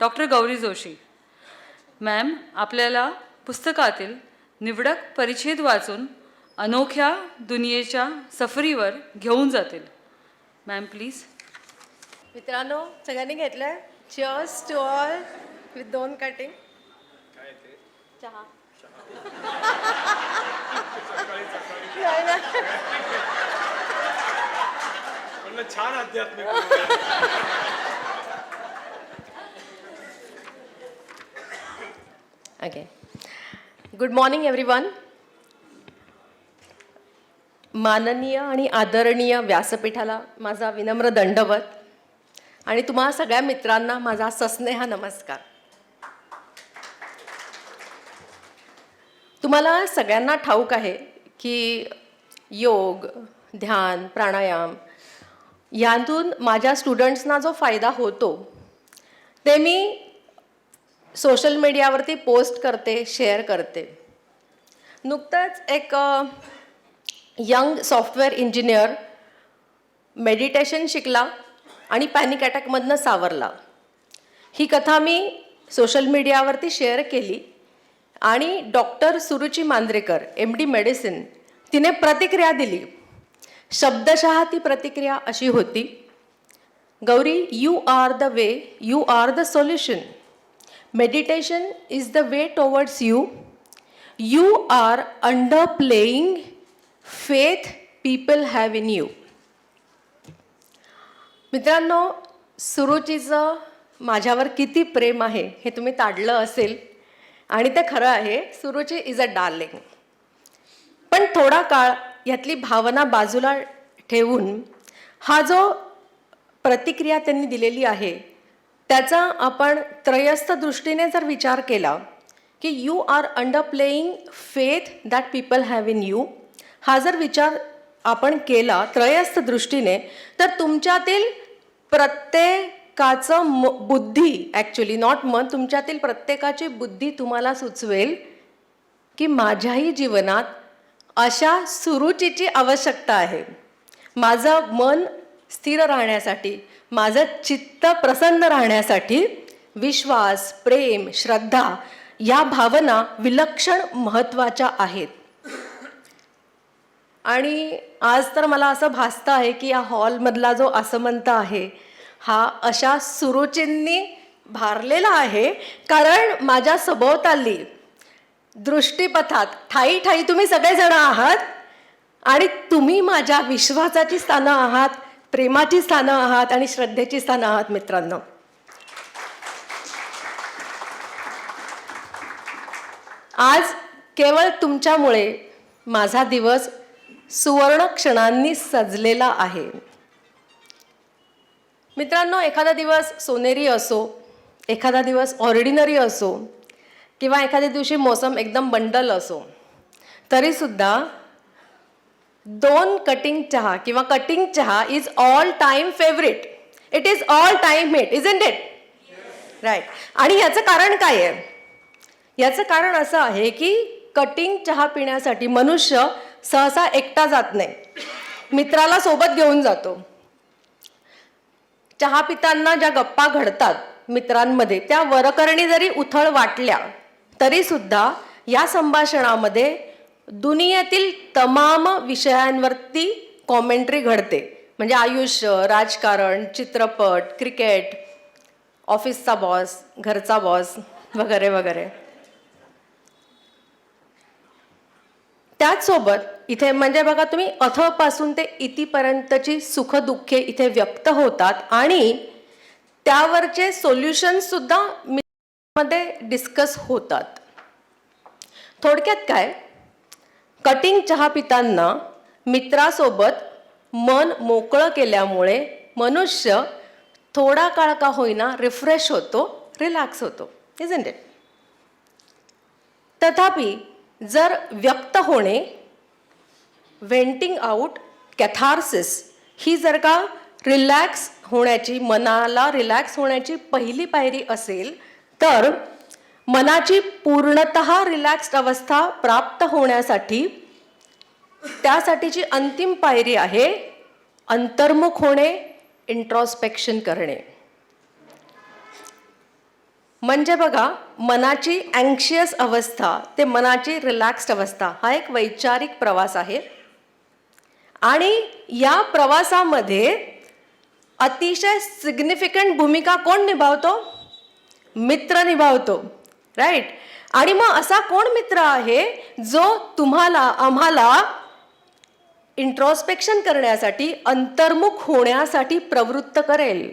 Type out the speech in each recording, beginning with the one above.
Doctor Gauri Joshi. Ma'am आपल्याला पुस्तकातील निवडक परिच्छेद वाचून अनोख्या दुनियेच्या सफरीवर घेऊन जातील. Ma'am please. मित्रांनो सगळ्यांनी घेतलंय? चिअर्स टू ऑल विथ दोन कटिंग चहा. नाही ना. म्हणलं छान आध्यात्मिक Okay. गुड मॉर्निंग एव्हरीवन माननीय आणि आदरणीय व्यासपीठाला माझा विनम्र दंडवत आणि तुम्हा सगळ्या मित्रांना माझा सस्नेहा नमस्कार तुम्हाला सगळ्यांना ठाऊक आहे की योग ध्यान प्राणायाम यातून माझ्या स्टुडंट्सना जो फायदा होतो ते मी सोशल मीडियावरती पोस्ट करते शेअर करते. नुकतंच एक यंग सॉफ्टवेअर इंजिनियर मेडिटेशन शिकला आणि पॅनिक अटॅकमधनं सावरला. ही कथा मी सोशल मीडियावरती शेअर केली आणि doctor Suruchi Mandrekar M D medicine तिने प्रतिक्रिया दिली. शब्दशः ती प्रतिक्रिया अशी होती Gauri you are the way you are the solution meditation is the way towards you you are under playing faith people have in you मित्रांनो सुरुचीचं माझ्यावर किती प्रेम आहे हे तुम्ही ताडलं असेल. आणि ते खरं आहे सुरुची इज अ डार्लिंग पण थोडा काळ यातली भावना बाजूला ठेवून हा जो प्रतिक्रिया त्यांनी दिलेली आहे त्याचा आपण त्रयस्थ दृष्टीने जर विचार केला की you are under playing faith that people have in you हा जर विचार आपण केला त्रयस्थ दृष्टीने तर तुमच्यातील प्रत्येकाचं म बुद्धी ॲक्च्युली नॉट मन तुमच्यातील प्रत्येकाची बुद्धी तुम्हाला सुचवेल की माझ्याही जीवनात अशा सुरुचीची आवश्यकता आहे. माझं मन स्थिर राहण्यासाठी माझं चित्त प्रसन्न राहण्यासाठी विश्वास प्रेम श्रद्धा या भावना विलक्षण महत्त्वाच्या आहेत. आणि आज तर मला असं भासतं आहे की या हॉलमधला जो असमंत आहे हा अशा सुरुचींनी भारलेला आहे. कारण माझ्या सभोवताली दृष्टीपथात ठाई ठाई तुम्ही सगळेजण आहात आणि तुम्ही माझ्या विश्वासाची स्थानं आहात. प्रेमाची स्थानं आहात आणि श्रद्धेची स्थानं आहात मित्रांनो. आज केवळ तुमच्यामुळे माझा दिवस सुवर्ण क्षणांनी सजलेला आहे. मित्रांनो एखादा दिवस सोनेरी असो एखादा दिवस ऑर्डिनरी असो किंवा एखाद्या दिवशी मोसम एकदम बंडल असो तरीसुद्धा दोन कटिंग चहा किंवा कटिंग चहा is all time favourite it is all time hit is in it right आणि याचं कारण काय आहे? याचं कारण असं आहे की कटिंग चहा पिण्यासाठी मनुष्य सहसा एकटा जात नाही. मित्राला सोबत घेऊन जातो. चहा पिताना ज्या गप्पा घडतात मित्रांमध्ये त्या वरकरणी जरी उथळ वाटल्या तरी सुद्धा या संभाषणामध्ये दुनियेतील तमाम विषयांवरती कॉमेंट्री घडते. म्हणजे आयुष्य राजकारण चित्रपट क्रिकेट ऑफिसचा बॉस घरचा बॉस वगैरे वगैरे. त्याचसोबत इथे म्हणजे बघा तुम्ही अथपासून ते इतिपर्यंतची सुखदुःखे इथे व्यक्त होतात आणि त्यावरचे सोल्युशनसुद्धा मध्ये डिस्कस होतात. थोडक्यात काय? कटिंग चहा पितांना मित्रासोबत मन मोकळं केल्यामुळे मनुष्य थोडा काळ का होईना रिफ्रेश होतो रिलॅक्स होतो इज इट तथापि जर व्यक्त होणे वेंटिंग आऊट कॅथार्सिस ही जर का रिलॅक्स होण्याची मनाला रिलॅक्स होण्याची पहिली पायरी असेल तर मनाची पूर्णत रिलॅक्स्ड अवस्था प्राप्त होण्यासाठी त्यासाठीची अंतिम पायरी आहे अंतर्मुख होणे इंट्रॉस्पेक्शन करणे. म्हणजे बघा मनाची अँक्शियस अवस्था ते मनाची रिलॅक्स्ड अवस्था हा एक वैचारिक प्रवास आहे. आणि या प्रवासामध्ये अतिशय सिग्निफिकंट भूमिका कोण निभावतो? मित्र निभावतो. राईट आणि मग असा कोण मित्र आहे जो तुम्हाला आम्हाला इंट्रॉस्पेक्शन करण्यासाठी अंतर्मुख होण्यासाठी प्रवृत्त करेल.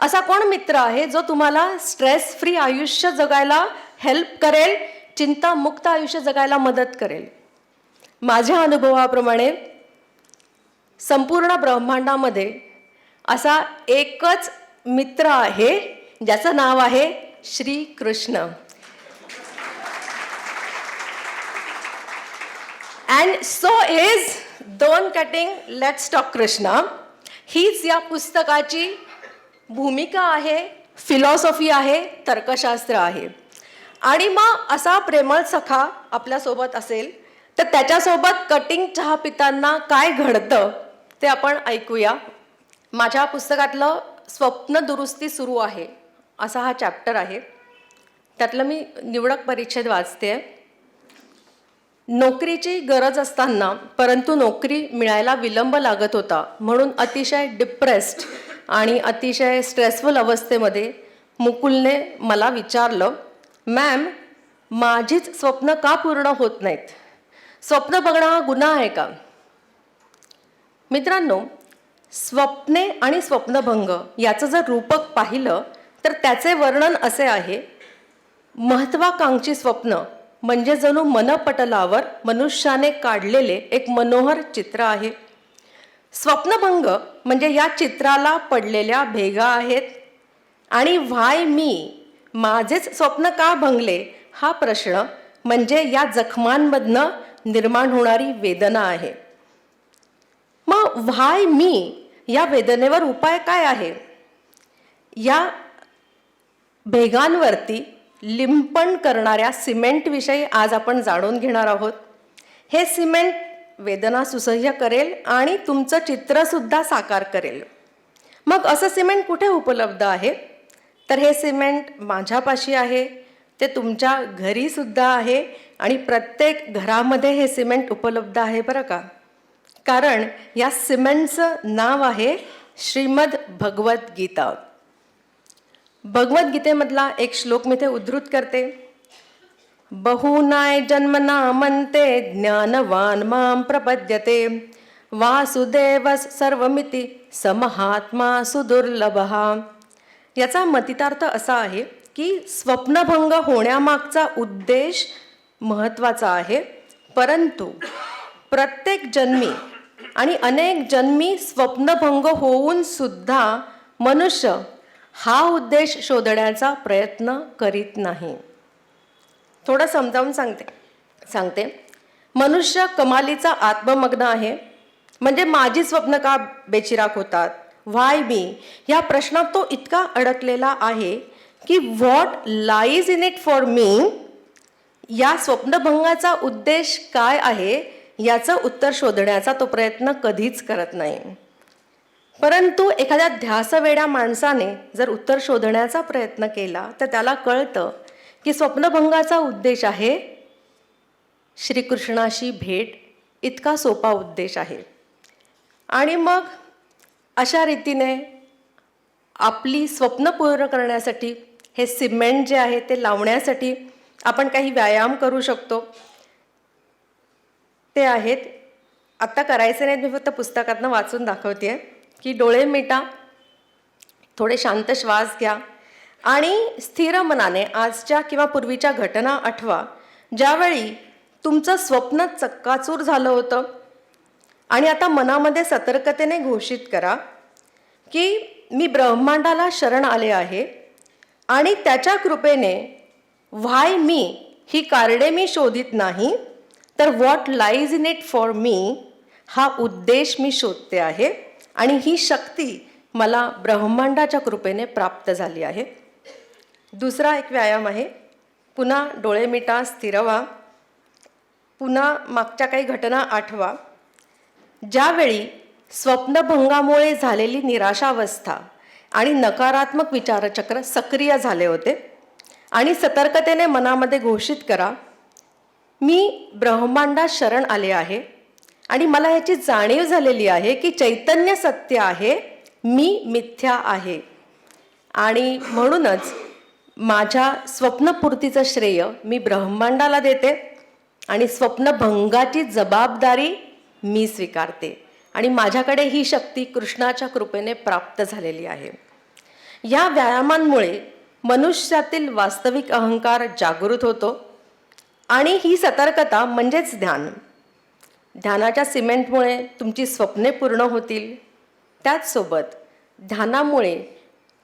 असा कोण मित्र आहे जो तुम्हाला स्ट्रेस फ्री आयुष्य जगायला हेल्प करेल चिंतामुक्त आयुष्य जगायला मदत करेल. माझ्या अनुभवाप्रमाणे संपूर्ण ब्रह्मांडामध्ये असा एकच मित्र आहे ज्याचं नाव आहे श्रीकृष्ण. अँड सो इज दोन कटिंग लेट्स टॉक कृष्णा हीच या पुस्तकाची भूमिका आहे फिलॉसॉफी आहे तर्कशास्त्र आहे. आणि मग असा प्रेमळ सखा आपल्यासोबत असेल तर त्याच्यासोबत कटिंग चहा पितांना काय घडतं ते आपण ऐकूया. माझ्या पुस्तकातलं स्वप्न दुरुस्ती सुरू आहे असा हा चॅप्टर आहे. त्यातलं मी निवडक परिच्छेद वाचते आहे नोकरीची गरज असताना परंतु नोकरी मिळायला विलंब लागत होता. म्हणून अतिशय डिप्रेस्ड आणि अतिशय स्ट्रेसफुल अवस्थेमध्ये मुकुलने मला विचारलं मॅम माझीच स्वप्न का पूर्ण होत नाहीत? स्वप्न बघणं हा गुन्हा आहे का? मित्रांनो स्वप्ने आणि स्वप्नभंग याचं जर रूपक पाहिलं तर त्याचे वर्णन असे आहे महत्त्वाकांक्षी स्वप्न म्हणजे जणू मनपटलावर मनुष्याने काढलेले एक मनोहर चित्र आहे. स्वप्नभंग म्हणजे या चित्राला पडलेल्या भेगा आहेत. आणि व्हाय मी माझेच स्वप्न का भंगले? हा प्रश्न म्हणजे या जखमांमधनं निर्माण होणारी वेदना आहे. मग व्हाय मी या वेदनेवर उपाय काय आहे? या भेगांवरती लिंपण करणाऱ्या सिमेंटविषयी आज आपण जाणून घेणार आहोत. हे सिमेंट वेदना सुसह्य करेल आणि तुमचं चित्रसुद्धा साकार करेल. मग असं सिमेंट कुठे उपलब्ध आहे? तर हे सिमेंट माझ्यापाशी आहे ते तुमच्या घरीसुद्धा आहे आणि प्रत्येक घरामध्ये हे सिमेंट उपलब्ध आहे बरं का? कारण या सिमेंटचं नाव आहे श्रीमद भगवद्गीता. भगवद्गीतेमधला एक श्लोक मी ते उद्धृत करते. बहुनाय जन्मना म्हणते ज्ञानवान माम प्रपद्यते. वासुदेव सर्वमिती समहात्मा सुदुर्लभ याचा मतितार्थ असा आहे की स्वप्नभंग होण्यामागचा उद्देश महत्त्वाचा आहे. परंतु प्रत्येक जन्मी आणि अनेक जन्मी स्वप्नभंग होऊन सुद्धा मनुष्य हा उद्देश शोधण्याचा प्रयत्न करीत नाही. थोडं समजावून सांगते. सांगते. मनुष्य कमालीचा आत्ममग्न आहे. म्हणजे माझी स्वप्न का बेचिराक होतात? व्हाय मी या प्रश्नात तो इतका अडकलेला आहे की what lies in it for me या स्वप्नभंगाचा उद्देश काय आहे? याचं उत्तर शोधण्याचा तो प्रयत्न कधीच करत नाही. परंतु एखाद्या ध्यासवेड्या माणसाने जर उत्तर शोधण्याचा प्रयत्न केला तर त्याला कळतं की स्वप्नभंगाचा उद्देश आहे श्रीकृष्णाशी भेट. इतका सोपा उद्देश आहे. आणि मग अशा रीतीने आपली स्वप्न पूर्ण करण्यासाठी हे सिमेंट जे आहे ते लावण्यासाठी आपण काही व्यायाम करू शकतो. ते आहेत. आत्ता करायचे नाहीत मी फक्त पुस्तकातनं वाचून दाखवते आहे की डोळे मिटा थोडे शांत श्वास घ्या आणि स्थिर मनाने आजच्या किंवा पूर्वीच्या घटना आठवा ज्यावेळी तुमचं स्वप्न चक्काचूर झालं होतं. आणि आता मनामध्ये सतर्कतेने घोषित करा की मी ब्रह्मांडाला शरण आले आहे आणि त्याच्या कृपेने व्हाय मी ही कार्डे मी शोधित नाही तर what lies in it for me हा उद्देश मी शोधते आहे. आणि ही शक्ती मला ब्रह्मांडाच्या कृपेने प्राप्त झाली आहे. दुसरा एक व्यायाम आहे. पुन्हा डोळे मिटा स्थिरवा. पुन्हा मागच्या काही घटना आठवा. ज्यावेळी स्वप्नभंगामुळे झालेली निराशावस्था आणि नकारात्मक विचारचक्र सक्रिय झाले होते आणि सतर्कतेने मनामध्ये घोषित करा मी ब्रह्मांडात शरण आले आहे. आणि मला ह्याची जाणीव झालेली आहे की चैतन्य सत्य आहे मी मिथ्या आहे. आणि म्हणूनच माझ्या स्वप्नपूर्तीचं श्रेय मी ब्रह्मांडाला देते आणि स्वप्नभंगाची जबाबदारी मी स्वीकारते. आणि माझ्याकडे ही शक्ती कृष्णाच्या कृपेने प्राप्त झालेली आहे. या व्यायामांमुळे मनुष्यातील वास्तविक अहंकार जागृत होतो आणि ही सतर्कता म्हणजेच ध्यान. ध्यानाच्या सिमेंटमुळे तुमची स्वप्ने पूर्ण होतील. त्याचसोबत ध्यानामुळे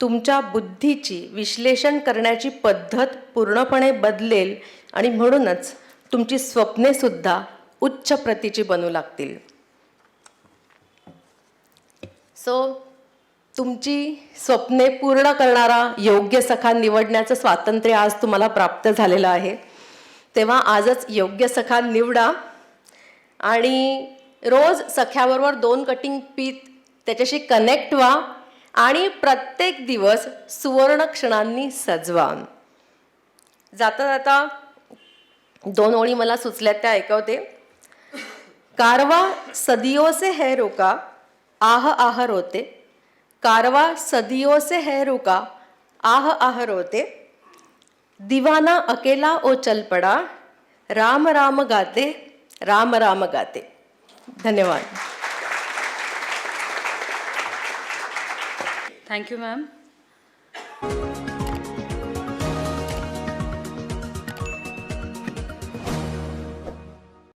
तुमच्या बुद्धीची विश्लेषण करण्याची पद्धत पूर्णपणे बदलेल आणि म्हणूनच तुमची स्वप्नेसुद्धा उच्च प्रतीची बनू लागतील. सो तुमची स्वप्ने पूर्ण करणारा योग्य सखा निवडण्याचं स्वातंत्र्य आज तुम्हाला प्राप्त झालेलं आहे. तेव्हा आजच योग्य सखा निवडा. आणि रोज सख्याबरोबर दोन कटिंग पीत त्याच्याशी कनेक्ट व्हा आणि प्रत्येक दिवस सुवर्ण क्षणांनी सजवा. जाता जाता दोन ओळी मला सुचल्या त्या ऐकवते. कारवा सदियों से है रुका आह आह रोते. कारवा सदियों से है रुका आह आह रोते. दिवाना अकेला ओ चल पड़ा राम राम गाते राम राम गाते. धन्यवाद. Thank you ma'am